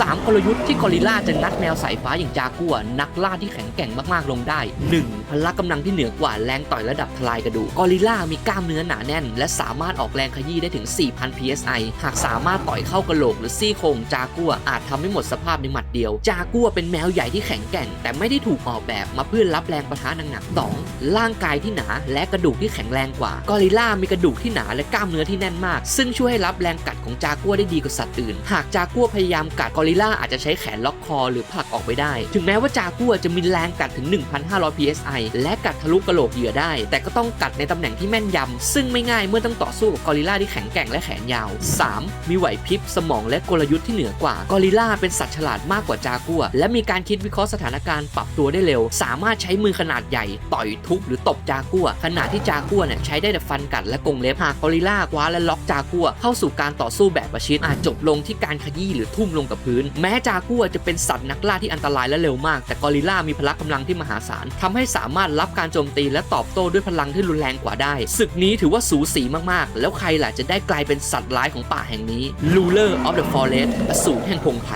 3 กลยุทธ์ที่กอริลลาจะนัดแมวสายฟ้าอย่างจากัวนักล่าที่แข็งแกร่งมากๆลงได้ 1. พละกำลังที่เหนือกว่าแรงต่อยระดับทลายกระดูกกอริลลามีกล้ามเนื้อหนาแน่น และสามารถออกแรงขยี้ได้ถึง 4,000 psi หากสามารถต่อยเข้ากระโหลกหรือซี่โครงจากัวอาจทำให้หมดสภาพในหมัดเดียว จากัวเป็นแมวใหญ่ที่แข็งแกร่ง แต่ไม่ได้ถูกออกแบบมาเพื่อรับแรงประทะหนักๆ 2. ร่างกายที่หนาและกระดูกที่แข็งแรงกว่ากอริลลามีกระดูกที่หนาและกล้ามเนื้อที่แน่นมาก ซึ่งช่วยให้รับแรงกัดของจากัวได้ดีกว่าสัตว์อื่น หากจากัวพยายามกัดกอริลลาอาจจะใช้แขนล็อกคอหรือผลักออกไปได้ ถึงแม้ว่าจากัวจะมีแรงกัดถึง 1,500 psi และกัดทะลุกระโหลกเหยื่อได้ แต่ก็ต้องกัดในตำแหน่งที่แม่นยำ ซึ่งไม่ง่ายเมื่อต้องต่อสู้กับกอริลลาที่แข็งแกร่งและแขนยาว 3. มีไหวพริบสมองและกลยุทธ์ที่เหนือกว่ากอริลลาเป็นสัตว์ฉลาดมากกว่าจากัว และมีการคิดวิเคราะห์สถานการณ์ปรับตัวได้เร็ว สามารถใช้มือขนาดใหญ่ ต่อยทุบหรือตบจากัว ขณะที่จากัวเนี่ยใช้ได้แต่ฟันกัดและกงเล็บหากกอริลลาคว้าและล็อกจากัว เข้าสู่การต่อสู้แบบประชิดอาจจบลงที่การขยี้หรือทุ่มลงกับพื้นแม้จากัวจะเป็นสัตว์นักล่าที่อันตรายและเร็วมาก แต่กอริลลามีพละกำลังที่มหาศาลทำให้สามารถรับการโจมตีและตอบโต้ด้วยพลังที่รุนแรงกว่าได้ ศึกนี้ถือว่าสูสีมากๆ แล้วใครล่ะจะได้กลายเป็นสัตว์ร้ายของป่าแห่งนี้ Ruler of the Forest อสูรแห่งพงไพร